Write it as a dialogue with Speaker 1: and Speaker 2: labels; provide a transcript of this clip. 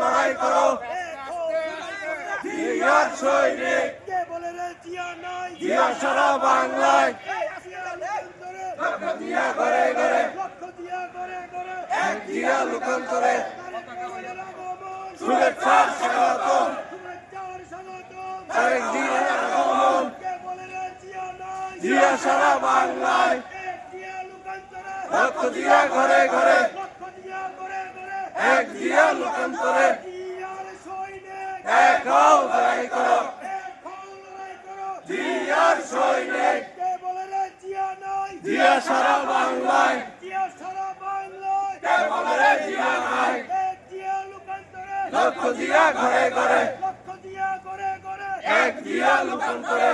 Speaker 1: লড়াই করো জিয়ার সৈনিক জিয়া সারা বাংলায় জিয়া ঘরে ঘরে এক জিয়া লোকান্তরে শুভেচ্ছা আরেক জিয়া আগমন জিয়া সারা বাংলায়। লক্ষ জিয়া ঘরে ঘরে। এক জিয়া লোকান্তরে। এক হও লড়াই করো। জিয়ার সৈনিক। জিয়া সারা বাংলায়। কে বলে জিয়া নাই। লক্ষ জিয়া ঘরে ঘরে। এক জিয়া লোকান্তরে